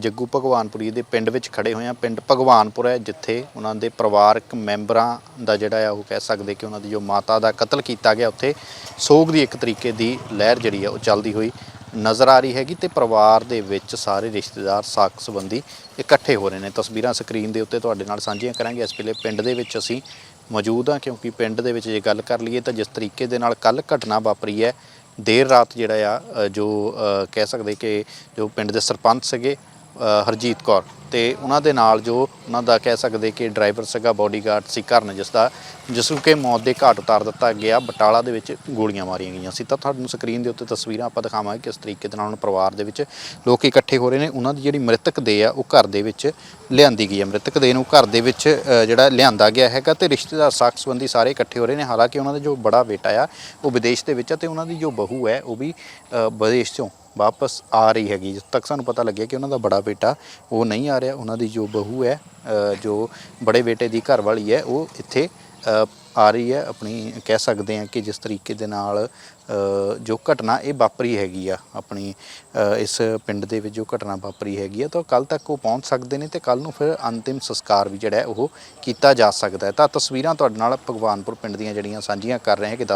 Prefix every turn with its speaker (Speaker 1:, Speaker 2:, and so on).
Speaker 1: ਜੱਗੂ ਭਗਵਾਨਪੁਰੀ ਦੇ ਪਿੰਡ ਵਿੱਚ ਖੜੇ ਹੋਏ ਆ ਪਿੰਡ ਭਗਵਾਨਪੁਰ ਹੈ, ਜਿੱਥੇ ਉਹਨਾਂ ਦੇ ਪਰਿਵਾਰਕ ਮੈਂਬਰਾਂ ਦਾ ਜਿਹੜਾ ਆ, ਉਹ ਕਹਿ ਸਕਦੇ ਕਿ ਉਹਨਾਂ ਦੀ ਜੋ ਮਾਤਾ ਦਾ ਕਤਲ ਕੀਤਾ ਗਿਆ, ਉੱਥੇ ਸੋਗ ਦੀ ਇੱਕ ਤਰੀਕੇ ਦੀ ਲਹਿਰ ਜਿਹੜੀ ਆ, ਉਹ ਚੱਲਦੀ ਹੋਈ ਨਜ਼ਰ ਆ ਰਹੀ ਹੈਗੀ ਤੇ ਪਰਿਵਾਰ ਦੇ ਵਿੱਚ ਸਾਰੇ ਰਿਸ਼ਤੇਦਾਰ ਸਾਕ ਸੰਬੰਧੀ ਇਕੱਠੇ ਹੋ ਰਹੇ ਨੇ। ਤਸਵੀਰਾਂ ਸਕਰੀਨ ਦੇ ਉੱਤੇ ਤੁਹਾਡੇ ਨਾਲ ਸਾਂਝੀਆਂ ਕਰਾਂਗੇ। ਇਸ ਵੇਲੇ ਪਿੰਡ ਦੇ ਵਿੱਚ ਅਸੀਂ ਮੌਜੂਦ ਹਾਂ, ਕਿਉਂਕਿ ਪਿੰਡ ਦੇ ਵਿੱਚ ਜੇ ਗੱਲ ਕਰ ਲਈਏ ਤਾਂ ਜਿਸ ਤਰੀਕੇ ਦੇ ਨਾਲ ਕੱਲ ਘਟਨਾ ਵਾਪਰੀ ਹੈ, ਦੇਰ ਰਾਤ ਜਿਹੜਾ ਆ ਜੋ ਕਹਿ ਸਕਦੇ ਕਿ ਜੋ ਪਿੰਡ ਦੇ ਸਰਪੰਚ ਸੀਗੇ ਹਰਜੀਤ ਕੌਰ ਤੇ ਉਹਨਾਂ ਦੇ ਨਾਲ ਜੋ ਉਹਨਾਂ ਦਾ ਕਹਿ ਸਕਦੇ ਕਿ ਡਰਾਈਵਰ ਸੀਗਾ ਬਾਡੀਗਾਰਡ ਸੀ ਕਰਨ ਜਿਸ ਦਾ ਜਿਸ ਨੂੰ ਕਿ ਮੌਤ ਦੇ ਘਾਟ ਉਤਾਰ ਦਿੱਤਾ ਗਿਆ, ਬਟਾਲਾ ਦੇ ਵਿੱਚ ਗੋਲੀਆਂ ਮਾਰੀਆਂ ਗਈਆਂ ਸੀ। ਤਾਂ ਤੁਹਾਨੂੰ ਸਕਰੀਨ ਦੇ ਉੱਤੇ ਤਸਵੀਰਾਂ ਆਪਾਂ ਦਿਖਾਵਾਂਗੇ ਕਿਸ ਤਰੀਕੇ ਦੇ ਨਾਲ ਉਹਨਾਂ ਪਰਿਵਾਰ ਦੇ ਵਿੱਚ ਲੋਕ ਇਕੱਠੇ ਹੋ ਰਹੇ ਨੇ। ਉਹਨਾਂ ਦੀ ਜਿਹੜੀ ਮ੍ਰਿਤਕ ਦੇ ਆ, ਉਹ ਘਰ ਦੇ ਵਿੱਚ ਲਿਆਂਦੀ ਗਈ ਹੈ ਮ੍ਰਿਤਕ ਦੇ ਨੂੰ ਘਰ ਦੇ ਵਿੱਚ ਜਿਹੜਾ ਲਿਆਂਦਾ ਗਿਆ ਹੈਗਾ ਤੇ ਰਿਸ਼ਤੇਦਾਰ ਸਾਖ ਸੰਬੰਧੀ ਸਾਰੇ ਇਕੱਠੇ ਹੋ ਰਹੇ ਨੇ। ਹਾਲਾਂਕਿ ਉਹਨਾਂ ਦਾ ਜੋ ਬੜਾ ਬੇਟਾ ਆ, ਉਹ ਵਿਦੇਸ਼ ਦੇ ਵਿੱਚ ਆ ਤੇ ਉਹਨਾਂ ਦੀ ਜੋ ਬਹੂ ਹੈ, ਉਹ ਵੀ ਵਿਦੇਸ਼ ਤੋਂ ਵਾਪਸ ਆ ਰਹੀ ਹੈਗੀ। ਜਿਸ ਤੱਕ ਸਾਨੂੰ ਪਤਾ ਲੱਗਿਆ ਕਿ ਉਹਨਾਂ ਦਾ ਬੜਾ ਬੇਟਾ ਉਹ ਨਹੀਂ ਆ ਰਿਹਾ, ਉਹਨਾਂ ਦੀ ਜੋ ਬਹੂ ਹੈ ਜੋ ਬੜੇ ਬੇਟੇ ਦੀ ਘਰ ਵਾਲੀ ਹੈ, ਉਹ ਇੱਥੇ ਆ ਰਹੀ ਹੈ। ਆਪਣੀ ਕਹਿ ਸਕਦੇ ਹਾਂ ਕਿ ਜਿਸ ਤਰੀਕੇ ਦੇ ਨਾਲ ਜੋ ਘਟਨਾ ਇਹ ਵਾਪਰੀ ਹੈਗੀ ਆ, ਆਪਣੀ ਇਸ ਪਿੰਡ ਦੇ ਵਿੱਚ ਜੋ ਘਟਨਾ ਵਾਪਰੀ ਹੈਗੀ ਆ, ਤਾਂ ਕੱਲ ਤੱਕ ਉਹ ਪਹੁੰਚ ਸਕਦੇ ਨੇ ਤੇ ਕੱਲ ਨੂੰ ਫਿਰ ਅੰਤਿਮ ਸੰਸਕਾਰ ਵੀ ਜਿਹੜਾ ਉਹ ਕੀਤਾ ਜਾ ਸਕਦਾ ਹੈ। ਤਾਂ ਤਸਵੀਰਾਂ ਤੁਹਾਡੇ ਨਾਲ ਭਗਵਾਨਪੁਰ ਪਿੰਡ ਦੀਆਂ ਜਿਹੜੀਆਂ ਸਾਂਝੀਆਂ ਕਰ ਰਹੇ ਹਾਂ ਕਿ ਦੱਸ